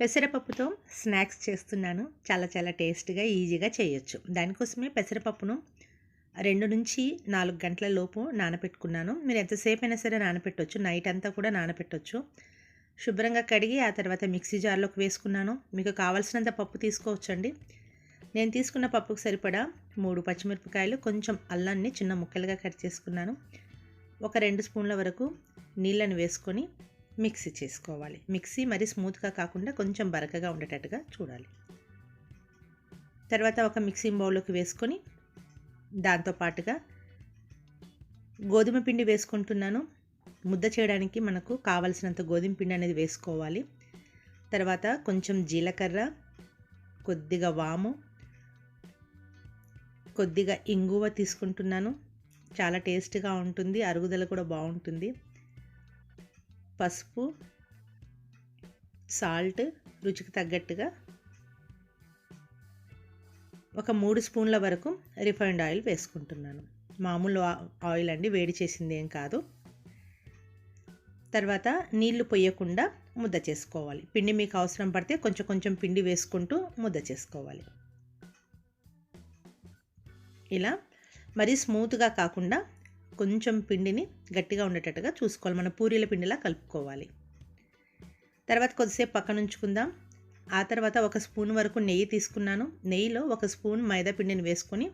పెసరపప్పుతో snacks చేస్తున్నాను. చాలా చాలా టేస్ట్గా ఈజీగా చేయొచ్చు. దానికోసమే పెసరపప్పును రెండు నుంచి నాలుగు గంటల లోపు నానబెట్టుకున్నాను మీరు ఎంతసేపు అయినా సరే నానపెట్టొచ్చు. నైట్ అంతా కూడా నానపెట్టొచ్చు. శుభ్రంగా కడిగి ఆ తర్వాత మిక్సీ జార్లోకి వేసుకున్నాను. మీకు కావాల్సినంత పప్పు తీసుకోవచ్చండి. నేను తీసుకున్న పప్పుకు సరిపడా మూడు పచ్చిమిరపకాయలు కొంచెం అల్లాన్ని చిన్న ముక్కలుగా కట్ చేసుకున్నాను. ఒక రెండు స్పూన్ల వరకు నీళ్ళని వేసుకొని మిక్సీ చేసుకోవాలి. మిక్సీ మరి స్మూత్గా కాకుండా కొంచెం బరకగా ఉండేటట్టుగా చూడాలి. తర్వాత ఒక మిక్సింగ్ బౌల్లోకి వేసుకొని దాంతోపాటుగా గోధుమ పిండి వేసుకుంటున్నాను. ముద్ద చేయడానికి మనకు కావలసినంత గోధుమ పిండి అనేది వేసుకోవాలి. తర్వాత కొంచెం జీలకర్ర కొద్దిగా వాము కొద్దిగా ఇంగువ తీసుకుంటున్నాను. చాలా టేస్ట్గా ఉంటుంది. అరుగుదల కూడా బాగుంటుంది. పసుపు సాల్ట్ రుచికి తగ్గట్టుగా ఒక మూడు స్పూన్ల వరకు రిఫైండ్ ఆయిల్ వేసుకుంటున్నాను. మామూలు ఆయిల్ అండి వేడి చేసింది ఏం కాదు. తర్వాత నీళ్ళు పొయ్యకుండా ముద్ద చేసుకోవాలి. పిండి మీకు అవసరం పడితే కొంచెం కొంచెం పిండి వేసుకుంటూ ముద్ద చేసుకోవాలి. ఇలా మరీ స్మూత్గా కాకుండా కొంచెం పిండిని గట్టిగా ఉండేటట్టుగా చూసుకోవాలి. మన పూరీల పిండిలా కలుపుకోవాలి. తర్వాత కొద్దిసేపు పక్కన ఉంచుకుందాం. ఆ తర్వాత ఒక స్పూన్ వరకు నెయ్యి తీసుకున్నాను. నెయ్యిలో ఒక స్పూన్ మైదా పిండిని వేసుకొని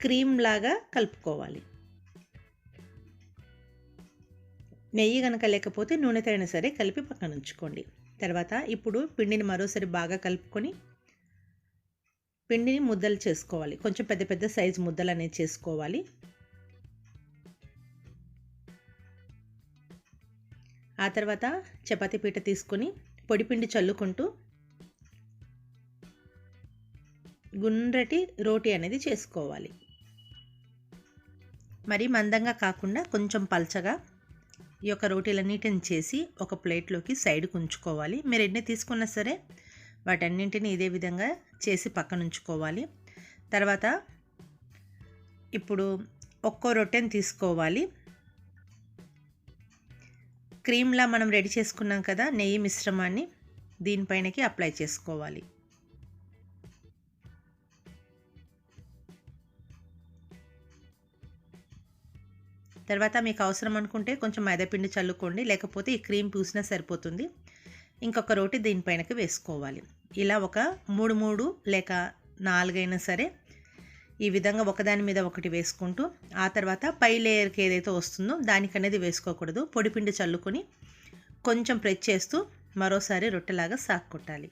క్రీమ్ లాగా కలుపుకోవాలి. నెయ్యి కనుక లేకపోతే నూనెతో అయినా సరే కలిపి పక్కన ఉంచుకోండి. తర్వాత ఇప్పుడు పిండిని మరోసారి బాగా కలుపుకొని పిండిని ముద్దలు చేసుకోవాలి. కొంచెం పెద్ద పెద్ద సైజు ముద్దలు అనేది చేసుకోవాలి. ఆ తర్వాత చపాతీ పీట తీసుకొని పొడిపిండి చల్లుకుంటూ గుండ్రటి రోటీ అనేది చేసుకోవాలి. మరి మందంగా కాకుండా కొంచెం పల్చగా ఈ యొక్క రోటీలన్నిటిని చేసి ఒక ప్లేట్లోకి సైడ్కి ఉంచుకోవాలి. మీరు ఎన్ని తీసుకున్నా సరే వాటన్నింటిని ఇదే విధంగా చేసి పక్కన ఉంచుకోవాలి. తర్వాత ఇప్పుడు ఒక్కో రొట్టెని తీసుకోవాలి. క్రీమ్లా మనం రెడీ చేసుకున్నాం కదా నెయ్యి మిశ్రమాన్ని దీనిపైనకి అప్లై చేసుకోవాలి. తర్వాత మీకు అవసరం అనుకుంటే కొంచెం మైదాపిండి చల్లుకోండి లేకపోతే ఈ క్రీమ్ పూసినా సరిపోతుంది. ఇంకొక రోటి దీనిపైనకి వేసుకోవాలి. ఇలా ఒక మూడు మూడు లేక నాలుగైనా సరే ఈ విధంగా ఒకదాని మీద ఒకటి వేసుకుంటూ ఆ తర్వాత పై లేయర్కి ఏదైతే వస్తుందో దానికనేది వేసుకోకూడదు. పొడిపిండి చల్లుకొని కొంచెం ప్రెస్ చేస్తూ మరోసారి రొట్టెలాగా సాక్ కొట్టాలి.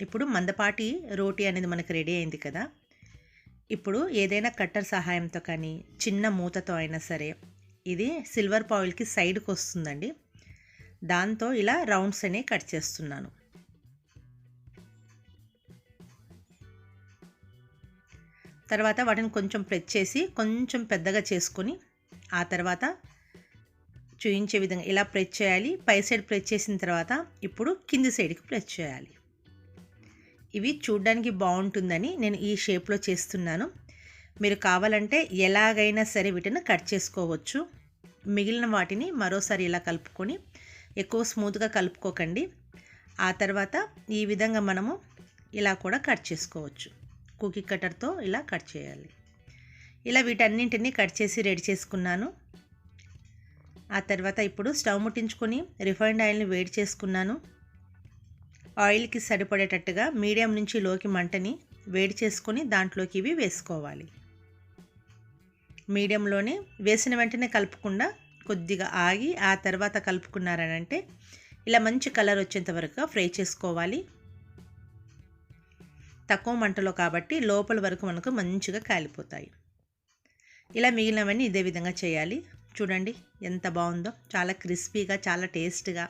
ఇప్పుడు మందపాటి రోటీ అనేది మనకు రెడీ అయింది కదా. ఇప్పుడు ఏదైనా కట్టర్ సహాయంతో కానీ చిన్న మూతతో అయినా సరే ఇది సిల్వర్ పాయిల్కి సైడ్కి వస్తుందండి. దాంతో ఇలా రౌండ్స్ అనేవి కట్ చేస్తున్నాను. తర్వాత వాటిని కొంచెం ప్రెస్ చేసి కొంచెం పెద్దగా చేసుకొని ఆ తర్వాత చూయించే విధంగా ఇలా ప్రెస్ చేయాలి. పై సైడ్ ప్రెస్ చేసిన తర్వాత ఇప్పుడు కింది సైడ్కి ప్రెస్ చేయాలి. ఇవి చూడ్డానికి బాగుంటుందని నేను ఈ షేప్లో చేస్తున్నాను. మీరు కావాలంటే ఎలాగైనా సరే వీటిని కట్ చేసుకోవచ్చు. మిగిలిన వాటిని మరోసారి ఇలా కలుపుకొని ఎక్కువ స్మూత్గా కలుపుకోకండి. ఆ తర్వాత ఈ విధంగా మనము ఇలా కూడా కట్ చేసుకోవచ్చు. కుకీ కట్టర్తో ఇలా కట్ చేయాలి. ఇలా వీటన్నింటినీ కట్ చేసి రెడీ చేసుకున్నాను. ఆ తర్వాత ఇప్పుడు స్టవ్ ముట్టించుకొని రిఫైండ్ ఆయిల్ని వేడి చేసుకున్నాను. ఆయిల్కి సరిపడేటట్టుగా మీడియం నుంచి లోకి మంటని వేడి చేసుకొని దాంట్లోకి ఇవి వేసుకోవాలి. మీడియంలోనే వేసిన వెంటనే కలుపుకుండా కొద్దిగా ఆగి ఆ తర్వాత కలుపుకున్నారనంటే ఇలా మంచి కలర్ వచ్చేంత వరకు ఫ్రై చేసుకోవాలి. తక్కువ మంటలో కాబట్టి లోపల వరకు మనకు మంచిగా కాలిపోతాయి. ఇలా మిగిలినవన్నీ ఇదే విధంగా చేయాలి. చూడండి ఎంత బాగుందో. చాలా క్రిస్పీగా చాలా టేస్ట్గా.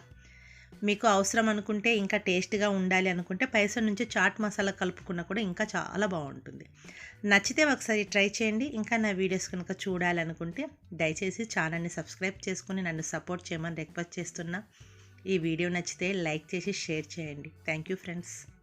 మీకు అవసరం అనుకుంటే ఇంకా టేస్ట్గా ఉండాలి అనుకుంటే పైసల నుంచి చాట్ మసాలా కలుపుకున్నా కూడా ఇంకా చాలా బాగుంటుంది. నచ్చితే ఒకసారి ట్రై చేయండి. ఇంకా నా వీడియోస్ కనుక చూడాలనుకుంటే దయచేసి ఛానల్ని సబ్స్క్రైబ్ చేసుకుని నన్ను సపోర్ట్ చేయమని రిక్వెస్ట్ చేస్తున్నా. ఈ వీడియో నచ్చితే లైక్ చేసి షేర్ చేయండి. Thank you friends.